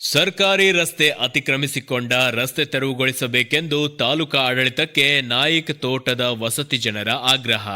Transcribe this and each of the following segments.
ಸರ್ಕಾರಿ ರಸ್ತೆ ಅತಿಕ್ರಮಿಸಿಕೊಂಡ ರಸ್ತೆ ತೆರವುಗೊಳಿಸಬೇಕೆಂದು ತಾಲೂಕಾ ಆಡಳಿತಕ್ಕೆ ನಾಯಕ್ ತೋಟದ ವಸತಿ ಜನರ ಆಗ್ರಹ.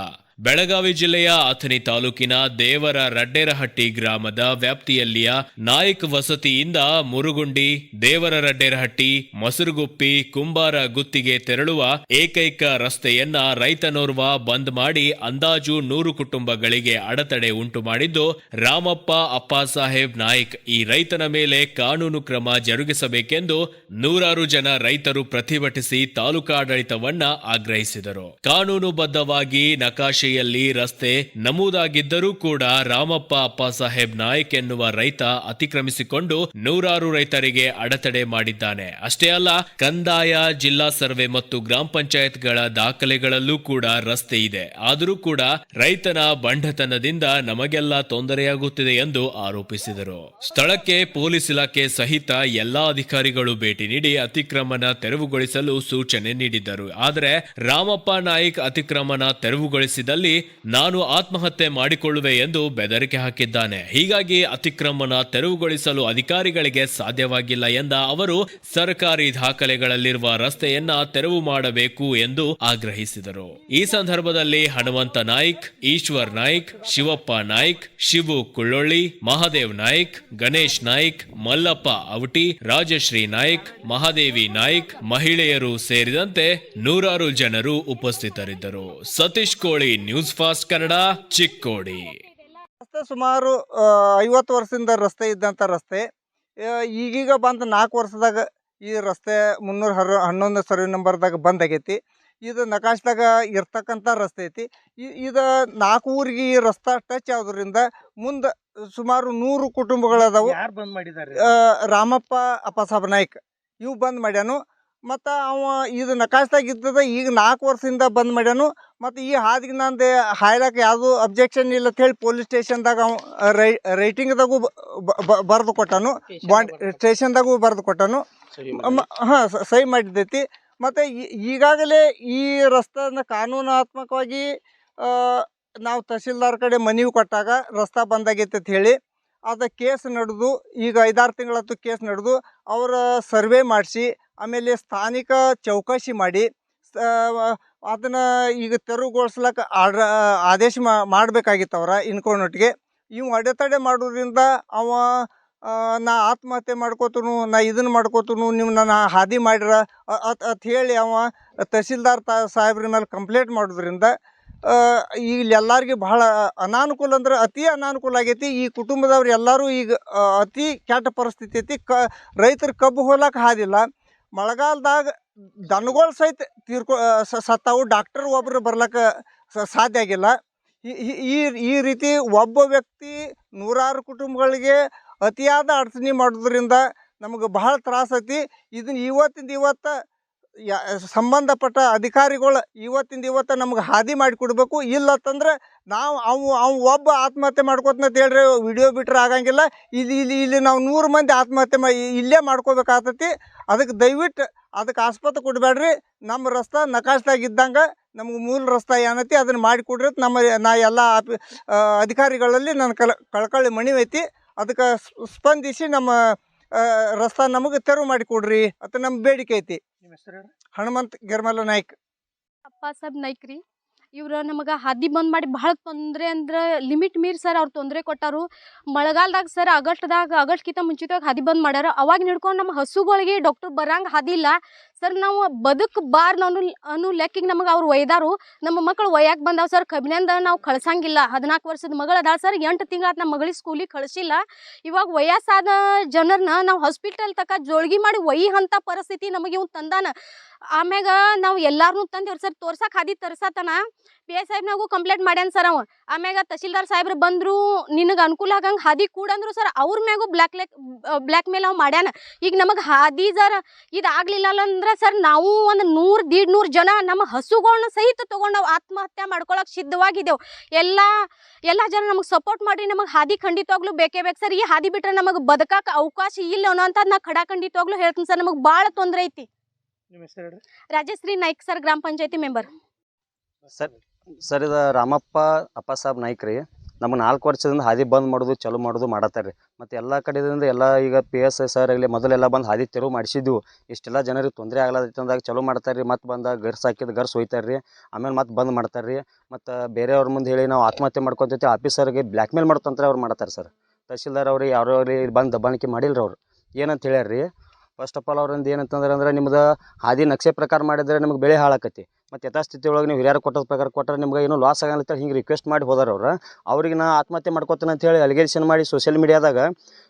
ಬೆಳಗಾವಿ ಜಿಲ್ಲೆಯ ಅಥಣಿ ತಾಲೂಕಿನ ದೇವರ ರಡ್ಡೇರಹಟ್ಟಿ ಗ್ರಾಮದ ವ್ಯಾಪ್ತಿಯಲ್ಲಿಯ ನಾಯಕ್ ವಸತಿಯಿಂದ ಮುರುಗುಂಡಿ ದೇವರ ರಡ್ಡೇರಹಟ್ಟಿ ಮೊಸರುಗುಪ್ಪಿ, ಕುಂಬಾರ ಗುತ್ತಿಗೆ ತೆರಳುವ ಏಕೈಕ ರಸ್ತೆಯನ್ನ ರೈತನೋರ್ವ ಬಂದ್ ಮಾಡಿ ಅಂದಾಜು ನೂರು ಕುಟುಂಬಗಳಿಗೆ ಅಡೆತಡೆ ಉಂಟು ಮಾಡಿದ್ದು, ರಾಮಪ್ಪ ಅಪ್ಪಾಸಾಹೇಬ್ ನಾಯ್ಕ್ ಈ ರೈತನ ಮೇಲೆ ಕಾನೂನು ಕ್ರಮ ಜರುಗಿಸಬೇಕೆಂದು ನೂರಾರು ಜನ ರೈತರು ಪ್ರತಿಭಟಿಸಿ ತಾಲೂಕಾಡಳಿತವನ್ನ ಆಗ್ರಹಿಸಿದರು. ಕಾನೂನುಬದ್ಧವಾಗಿ ನಕಾಶೆಯಲ್ಲಿ ರಸ್ತೆ ನಮೂದಾಗಿದ್ದರೂ ಕೂಡ ರಾಮಪ್ಪ, ಅಪ್ಪ ಸಾಹೇಬ್ ನಾಯ್ಕ್ ಎನ್ನುವ ರೈತ ಅತಿಕ್ರಮಿಸಿಕೊಂಡು ನೂರಾರು ರೈತರಿಗೆ ಅಡೆತಡೆ ಮಾಡಿದ್ದಾನೆ. ಅಷ್ಟೇ ಅಲ್ಲ, ಕಂದಾಯ, ಜಿಲ್ಲಾ ಸರ್ವೆ ಮತ್ತು ಗ್ರಾಮ ಪಂಚಾಯತ್ಗಳ ದಾಖಲೆಗಳಲ್ಲೂ ಕೂಡ ರಸ್ತೆ ಇದೆ. ಆದರೂ ಕೂಡ ರೈತನ ಬಂಡತನದಿಂದ ನಮಗೆಲ್ಲ ತೊಂದರೆಯಾಗುತ್ತಿದೆ ಎಂದು ಆರೋಪಿಸಿದರು. ಸ್ಥಳಕ್ಕೆ ಪೊಲೀಸ್ ಇಲಾಖೆ ಸಹಿತ ಎಲ್ಲಾ ಅಧಿಕಾರಿಗಳು ಭೇಟಿ ನೀಡಿ ಅತಿಕ್ರಮಣ ತೆರವುಗೊಳಿಸಲು ಸೂಚನೆ ನೀಡಿದ್ದರು. ಆದರೆ ರಾಮಪ್ಪ ನಾಯ್ಕ್ ಅತಿಕ್ರಮಣ ತೆರವುಗೊಳಿಸಿದಲ್ಲಿ ನಾನು ಆತ್ಮಹತ್ಯೆ ಮಾಡಿಕೊಳ್ಳುವೆ ಎಂದು ಬೆದರಿಕೆ ಹಾಕಿದ್ದಾನೆ. ಹೀಗಾಗಿ ಅತಿಕ್ರಮಣ ತೆರವುಗೊಳಿಸಲು ಅಧಿಕಾರಿಗಳಿಗೆ ಸಾಧ್ಯವಾಗಿಲ್ಲ ಎಂದ ಅವರು, ಸರ್ಕಾರಿ ದಾಖಲೆಗಳಲ್ಲಿರುವ ರಸ್ತೆಯನ್ನ ತೆರವು ಮಾಡಬೇಕು ಎಂದು ಆಗ್ರಹಿಸಿದರು. ಈ ಸಂದರ್ಭದಲ್ಲಿ ಹನುಮಂತ ನಾಯ್ಕ್, ಈಶ್ವರ್ ನಾಯ್ಕ್, ಶಿವಪ್ಪ ನಾಯ್ಕ್, ಶಿವು ಕುಳ್ಳೊಳ್ಳಿ, ಮಹಾದೇವ್ ನಾಯ್ಕ್, ಗಣೇಶ್ ನಾಯ್ಕ್, ಮಲ್ಲಪ್ಪ ಅವಟಿ ರಾಜಶ್ರೀ ನಾಯ್ಕ್, ಮಹಾದೇವಿ ನಾಯ್ಕ್, ಮಹಿಳೆಯರು ಸೇರಿದಂತೆ ನೂರಾರು ಜನರು ಉಪಸ್ಥಿತರಿದ್ದರು. ಸತೀಶ್ ಕೋಳಿ ನ್ಯೂಸ್ ಫಾಸ್ಟ್ ಕನ್ನಡ ಚಿಕ್ಕೋಡಿ ರಸ್ತೆ ಸುಮಾರು ಐವತ್ತು ವರ್ಷದಿಂದ ರಸ್ತೆ ಇದ್ದಂಥ ರಸ್ತೆ. ಈಗೀಗ ಬಂದು ನಾಲ್ಕು ವರ್ಷದಾಗ ಈ ರಸ್ತೆ ಮುನ್ನೂರ ಹರ ಹನ್ನೊಂದು ಸರ್ವೆ ನಂಬರ್ದಾಗ ಬಂದ್ ಆಗೈತಿ ಇದು ನಕಾಶ್ದಾಗ ಇರ್ತಕ್ಕಂಥ ರಸ್ತೆ ಐತಿ. ಇದು ನಾಲ್ಕು ಊರಿಗೆ ಈ ರಸ್ತೆ ಟಚ್ ಆದ್ರಿಂದ ಮುಂದೆ ಸುಮಾರು ನೂರು ಕುಟುಂಬಗಳದಾವು. ಯಾರು ಬಂದ್ ಮಾಡಿದಾರೆ? ಆ, ರಾಮಪ್ಪ ಅಪ್ಪಸಾಬ್ ನಾಯ್ಕ್ ಇವು ಬಂದ್ ಮಾಡ್ಯಾನು. ಮತ್ತು ಅವ ಇದು ನಕಾಶ್ದಾಗ ಇದ್ದದ ಈಗ ನಾಲ್ಕು ವರ್ಷದಿಂದ ಬಂದ್ ಮಾಡ್ಯಾನು. ಮತ್ತು ಈ ಹಾದಿಗೆ ನಂದು ಹಾಯ್ಲಾಕ ಯಾವುದು ಅಬ್ಜೆಕ್ಷನ್ ಇಲ್ಲ ಅಂತ ಹೇಳಿ ಪೊಲೀಸ್ ಸ್ಟೇಷನ್ದಾಗ ಅವ ರೈ ರೈಟಿಂಗ್ದಾಗೂ ಬರೆದು ಕೊಟ್ಟನು. ಬಾಂಡ್ ಸ್ಟೇಷನ್ದಾಗೂ ಬರೆದು ಕೊಟ್ಟನು. ಹಾಂ ಸಹಿ ಮಾಡಿದ್ದೈತಿ. ಮತ್ತು ಈಗಾಗಲೇ ಈ ರಸ್ತೆನ ಕಾನೂನಾತ್ಮಕವಾಗಿ ನಾವು ತಹಸೀಲ್ದಾರ್ ಕಡೆ ಮನವಿ ಕೊಟ್ಟಾಗ ರಸ್ತೆ ಬಂದಾಗೈತೆ ಅಂತ ಹೇಳಿ ಅದು ಕೇಸ್ ನಡೆದು, ಈಗ ಐದಾರು ತಿಂಗಳತ್ತು ಕೇಸ್ ನಡೆದು, ಅವರ ಸರ್ವೆ ಮಾಡಿಸಿ, ಆಮೇಲೆ ಸ್ಥಾನಿಕ ಚೌಕಾಸಿ ಮಾಡಿ ಅದನ್ನು ಈಗ ತೆರವುಗೊಳಿಸ್ಲಕ್ಕ ಆರ್ಡ್ರ ಆದೇಶ ಮಾಡಬೇಕಾಗಿತ್ತು ಅವರ ಇನ್ಕೊಂಡೊಟ್ಟಿಗೆ ಇವು ಅಡೆತಡೆ ಮಾಡೋದ್ರಿಂದ ಅವ ನಾ ಆತ್ಮಹತ್ಯೆ ಮಾಡ್ಕೋತನು, ನಾ ಇದನ್ನು ಮಾಡ್ಕೋತನು, ನೀವು ನನ್ನ ಹಾದಿ ಮಾಡಿರ ಅತ್ ಅತ್ ಹೇಳಿ ಅವ ತಹಸೀಲ್ದಾರ್ ತಾ, ಸಾಹೇಬ್ರ ಮೇಲೆ ಕಂಪ್ಲೇಂಟ್ ಮಾಡೋದ್ರಿಂದ ಎಲ್ಲರಿಗೆ ಬಹಳ ಅನಾನುಕೂಲ ಅಂದ್ರೆ ಅತಿ ಅನಾನುಕೂಲ ಆಗೈತಿ. ಈ ಕುಟುಂಬದವ್ರು ಎಲ್ಲರೂ ಈಗ ಅತಿ ಕೆಟ್ಟ ಪರಿಸ್ಥಿತಿ ಐತಿ. ಕ, ರೈತರು ಕಬ್ಬು ಹೋಲಕ್ಕೆ ಹಾದಿಲ್ಲ. ಮಳೆಗಾಲದಾಗ ದನಗಳು ಸಹಿತ ತೀರ್ಕೊ ಸತ್ತಾವು. ಡಾಕ್ಟರ್ ಒಬ್ರು ಬರ್ಲಿಕ್ಕೆ ಸಾಧ್ಯ ಆಗಿಲ್ಲ. ಈ- ಈ- ರೀತಿ ಒಬ್ಬ ವ್ಯಕ್ತಿ ನೂರಾರು ಕುಟುಂಬಗಳಿಗೆ ಅತಿಯಾದ ಅಡಚಣೆ ಮಾಡೋದ್ರಿಂದ ನಮಗೆ ಬಹಳ ತ್ರಾಸ ಐತಿ. ಇದನ್ನ ಇವತ್ತಿಂದ ಇವತ್ತು ಯಾ, ಸಂಬಂಧಪಟ್ಟ ಅಧಿಕಾರಿಗಳು ಇವತ್ತಿಂದ ಇವತ್ತು ನಮ್ಗೆ ಹಾದಿ ಮಾಡಿಕೊಡ್ಬೇಕು ಇಲ್ಲತ್ತಂದ್ರೆ ನಾವು ಅವು ಅವು ಒಬ್ಬ ಆತ್ಮಹತ್ಯೆ ಮಾಡ್ಕೋತನ ಹೇಳ್ರಿ ವಿಡಿಯೋ ಬಿಟ್ರೆ ಆಗಂಗಿಲ್ಲ. ಇಲ್ಲಿ ಇಲ್ಲಿ ಇಲ್ಲಿ ನಾವು ನೂರು ಮಂದಿ ಆತ್ಮಹತ್ಯೆ ಮಾ ಇಲ್ಲೇ ಮಾಡ್ಕೋಬೇಕಾಗ್ತತಿ ಅದಕ್ಕೆ ದಯವಿಟ್ಟು ಅದಕ್ಕೆ ಆಸ್ಪತ್ರೆ ಕೊಡಬೇಡ್ರಿ. ನಮ್ಮ ರಸ್ತೆ ನಕಾಶ್ದಾಗ ಇದ್ದಂಗ ನಮ್ಗೆ ಮೂಲ ರಸ್ತೆ ಏನೈತಿ ಅದನ್ನು ಮಾಡಿಕೊಡ್ರಿ ಕೊಡ್ರಿ ನಮ್ಮ, ನಾ ಎಲ್ಲ ಅಧಿಕಾರಿಗಳಲ್ಲಿ ನನ್ನ ಕಳ ಕಳ್ಕಳ್ಳಿ ಮಣಿವೈತಿ. ಅದಕ್ಕೆ ಸ್ಪಂದಿಸಿ ನಮ್ಮ ರಸ್ತೆ ನಮಗೆ ತೆರವು ಮಾಡಿಕೊಡ್ರಿ ಅಂತ ನಮ್ಮ ಬೇಡಿಕೆ ಐತಿ. ನಿಮ್ಮ ಹೆಸರು ಹೇಳ್ರಿ? ಹನುಮಂತ್ ಗಿರ್ಮಲ ನಾಯ್ಕ್. ಅಪ್ಪ ಸಾಬ್ ನಾಯ್ಕ ರೀ. ಇವ್ರು ನಮಗೆ ಹಾದಿ ಬಂದ್ ಮಾಡಿ ಭಾಳ ತೊಂದರೆ ಅಂದ್ರೆ ಲಿಮಿಟ್ ಮೀರಿ ಸರ್ ಅವ್ರು ತೊಂದರೆ ಕೊಟ್ಟಾರು. ಮಳೆಗಾಲದಾಗ ಸರ್ ಆಗಸ್ಟ್ದಾಗ ಆಗಸ್ಟ್ಕಿಂತ ಮುಂಚಿತವಾಗಿ ಹಾದಿ ಬಂದ್ ಮಾಡ್ಯಾರ. ಅವಾಗ ಹಿಡ್ಕೊಂಡು ನಮ್ಮ ಹಸುಗಳಿಗೆ ಡಾಕ್ಟರ್ ಬರಂಗೆ ಹಾದಿ ಇಲ್ಲ ಸರ್, ನಾವು ಬದುಕಬಾರ್ದು ಅನ್ನೋ ಅನ್ನೋ ಲೆಕ್ಕಿಗೆ ನಮಗೆ ಅವ್ರು ಒಯ್ದಾರು. ನಮ್ಮ ಮಕ್ಕಳು ಒಯ್ಯಾಕೆ ಬಂದಾವ ಸರ್ ಕಬ್ಬಿನಿಂದ ನಾವು ಕಳ್ಸಂಗಿಲ್ಲ. ಹದಿನಾಲ್ಕು ವರ್ಷದ ಮಗಳು ಅದಾಳ ಸರ್, ಎಂಟು ತಿಂಗಳ ನಮ್ಮ ಮಗಳಿಗೆ ಸ್ಕೂಲಿಗೆ ಕಳಿಸಿಲ್ಲ. ಇವಾಗ ವಯಸ್ಸಾದ ಜನರನ್ನ ನಾವು ಹಾಸ್ಪಿಟಲ್ ತಕ ಜೋಳ್ಗಿ ಮಾಡಿ ಒಯ್ಯಿ ಅಂತ ಪರಿಸ್ಥಿತಿ ನಮಗೆ ಇವ್ನು ತಂದಾನ. ಆಮ್ಯಾಗ ನಾವು ಎಲ್ಲಾರನ್ನೂ ತಂದೇವ್ರಿ ಸರ್ ತೋರ್ಸಕ್ಕೆ ಹಾದಿ ತರ್ಸತನ. ಪಿ ಎಸ್ ಸಾಹೇಬ್ನಾಗೂ ಕಂಪ್ಲೇಂಟ್ ಮಾಡ್ಯಾನ ಸರ್ ಅವ. ಆಮ್ಯಾಗ ತಹಶೀಲ್ದಾರ್ ಸಾಹೇಬ್ರು ಬಂದ್ರು ನಿನಗೆ ಅನುಕೂಲ ಆಗಂಗೆ ಹಾದಿ ಕೂಡಂದ್ರು ಸರ್, ಅವ್ರ ಮ್ಯಾಗೂ ಬ್ಲ್ಯಾಕ್ ಲೆಕ್ ಬ್ಲ್ಯಾಕ್ ಮೇಲ್ ಅವ್ ಮಾಡ್ಯಾನ. ಈಗ ನಮಗೆ ಹಾದಿ ಜರ ಇದು ಆಗ್ಲಿಲ್ಲ ಅಂದ್ರೆ ಸರ್ ನಾವು ಒಂದು ನೂರು ದೀಡ್ ನೂರು ಜನ ನಮ್ಮ ಹಸುಗಳನ್ನ ಸಹಿತ ತೊಗೊಂಡು ನಾವು ಆತ್ಮಹತ್ಯೆ ಮಾಡ್ಕೊಳಕ್ಕೆ ಸಿದ್ಧವಾಗಿದ್ದೆವು. ಎಲ್ಲ ಎಲ್ಲ ಜನ ನಮಗೆ ಸಪೋರ್ಟ್ ಮಾಡಿ ನಮಗೆ ಹಾದಿ ಖಂಡಿತವಾಗ್ಲೂ ಬೇಕೇ ಬೇಕು ಸರ್. ಈ ಹಾದಿ ಬಿಟ್ರೆ ನಮಗೆ ಬದುಕಕ್ಕೆ ಅವಕಾಶ ಇಲ್ಲ ಅನ್ನೋ ಅಂತ ನಾ ಖಂಡಿತವಾಗ್ಲೂ ಹೇಳ್ತೀನಿ ಸರ್. ನಮಗೆ ಭಾಳ ತೊಂದರೆ ಐತಿ. ನಿಮ್ಮ ಹೆಸರು ಹೇಳ್ರಿ. ರಾಜಶ್ರೀ ನಾಯ್ಕ್ ಸರ್ ಗ್ರಾಮ ಪಂಚಾಯತಿ ಮೆಂಬರ್. ಸರ್ ಸರ್ ಇದು ರಾಮಪ್ಪ ಅಪ್ಪ ಸಾಬ್ ನಾಯ್ಕ್ ರೀ. ನಮ್ಮ ನಾಲ್ಕು ವರ್ಷದಿಂದ ಹಾದಿ ಬಂದ್ ಮಾಡೋದು, ಚಾಲು ಮಾಡೋದು ಮಾಡತ್ತಾರೆ ರೀ ಮತ್ತು ಎಲ್ಲ ಕಡೆಯಿಂದ ಎಲ್ಲ ಈಗ ಪಿ ಎಸ್ ಐ ಸರ್ ಆಗಲಿ ಮೊದಲೆಲ್ಲ ಬಂದು ಹಾದಿ ತೆರವು ಮಾಡಿಸಿದ್ವು. ಇಷ್ಟೆಲ್ಲ ಜನರಿಗೆ ತೊಂದರೆ ಆಗ್ಲಾದಿತ್ತಂದಾಗ ಅಂದಾಗ ಚಲೋ ಮಾಡ್ತಾರೆ ರೀ ಮತ್ತು ಬಂದಾಗ ಗರ್ಸ್ ಹಾಕಿದ ಗರ್ಸ್ ಒಯ್ತಾರೆ ರೀ ಆಮೇಲೆ ಮತ್ತೆ ಬಂದ್ ಮಾಡ್ತಾರೆ ರೀ ಮತ್ತು ಬೇರೆಯವ್ರ ಮುಂದೆ ಹೇಳಿ ನಾವು ಆತ್ಮಹತ್ಯೆ ಮಾಡ್ಕೊತೈತಿ ಆಫೀಸರ್ಗೆ ಬ್ಲ್ಯಾಕ್ ಮೇಲ್ ಮಾಡ್ತಂತ್ರ ಅವ್ರು ಮಾಡ್ತಾರೆ ಸರ್. ತಹಶೀಲ್ದಾರ್ ಅವ್ರಿಗೆ ಯಾರೋ ಬಂದು ದಬ್ಬಾಣಿಕೆ ಮಾಡಿಲ್ಲ ಅವ್ರು. ಏನಂತ ಹೇಳ್ಯಾರ ರೀ ಫಸ್ಟ್ ಆಫ್ ಆಲ್ ಅವ್ರಿಂದ ಏನಂತಂದ್ರೆ ಅಂದ್ರೆ ನಿಮ್ದು ಹಾದಿ ನಕ್ಷೆ ಪ್ರಕಾರ ಮಾಡಿದ್ರೆ ನಿಮ್ಗೆ ಬೆಳೆ ಹಾಳಾಕತಿ ಮತ್ತು ಯಥಾಸ್ಥಿತಿ ಒಳಗೆ ನೀವು ಹಿರಿಯರು ಕೊಟ್ಟದ ಪ್ರಕಾರ ಕೊಟ್ಟರೆ ನಿಮ್ಗೆ ಏನು ಲಾಸ್ ಆಗಲ್ಲ ಅಂತ ಹಿಂಗೆ ರಿಕ್ವೆಸ್ಟ್ ಮಾಡಿ ಹೋದಾರ ಅವ್ರು. ಅವ್ರಿಗೆ ನಾ ಆತ್ಮಹತ್ಯೆ ಮಾಡ್ಕೊತೀನಿ ಅಂತ ಹೇಳಿ ಅಲಿಗೇಷನ್ ಮಾಡಿ ಸೋಷಿಯಲ್ ಮೀಡಿಯಾದಾಗ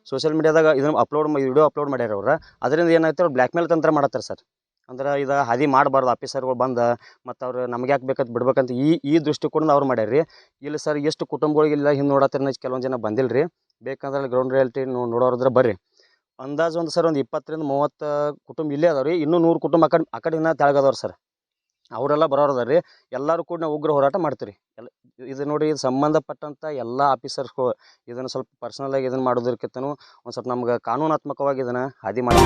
ಸೋಷಿಯಲ್ ಮೀಡಿಯಾದಾಗ ಇದನ್ನು ಅಪ್ಲೋಡ್ ವಿಡಿಯೋ ಅಪ್ಲೋಡ್ ಮಾಡ್ಯಾರ ಅವ್ರು. ಅದರಿಂದ ಏನಾಯ್ತು ಅವ್ರು ಬ್ಲ್ಯಾಕ್ ಮೇಲ್ ತಂತ್ರ ಮಾಡತ್ತಾರೆ ಸರ್ ಅಂದ್ರೆ ಇದು ಹಾದಿ ಮಾಡಬಾರ್ದು ಆಫೀಸರ್ಗಳು ಬಂದು ಮತ್ತು ಅವ್ರು ನಮ್ಗೆ ಯಾಕೆ ಬೇಕಂತ ಬಿಡ್ಬೇಕಂತ ಈ ಈ ದೃಷ್ಟಿಕೋನ ಅವ್ರು ಮಾಡ್ಯಾರ ರೀ ಇಲ್ಲಿ ಸರ್ ಎಷ್ಟು ಕುಟುಂಬಗಳಿಗೆಲ್ಲ ಹಿಂದೆ ನೋಡತ್ತಿರ ಕೆಲವೊಂದು ಜನ ಬಂದಿಲ್ಲ ರೀ ಬೇಕಂದ್ರೆ ಗ್ರೌಂಡ್ ರಿಯಾಲಿಟಿ ನೋಡೋರಿದ್ರೆ ಬರ್ರಿ. ಅಂದಾಜು ಒಂದು ಸರ್ ಒಂದು ಇಪ್ಪತ್ತರಿಂದ ಮೂವತ್ತು ಕುಟುಂಬ ಇಲ್ಲೇ ಅದಾವ ರೀ ಇನ್ನೂ ನೂರು ಕುಟುಂಬ ಆ ಕಡೆ ಆ ಕಡೆ ಇನ್ನೂ ತೆಳಗದವ್ರು ಸರ್ ಅವರೆಲ್ಲ ಬರೋರು ಅದಾರ ರೀ ಎಲ್ಲರೂ ಕೂಡ ನಾವು ಉಗ್ರ ಹೋರಾಟ ಮಾಡ್ತೀವಿ ಎಲ್ಲ ಇದು ನೋಡಿ ಇದು ಸಂಬಂಧಪಟ್ಟಂಥ ಎಲ್ಲ ಆಫೀಸರ್ಸ್ಗಳು ಇದನ್ನು ಸ್ವಲ್ಪ ಪರ್ಸ್ನಲಾಗಿ ಇದನ್ನು ಮಾಡೋದಕ್ಕಿಂತನೂ ಒಂದು ಸ್ವಲ್ಪ ನಮ್ಗೆ ಕಾನೂನಾತ್ಮಕವಾಗಿ ಇದನ್ನು ಹಾದಿ ಮಾಡಿ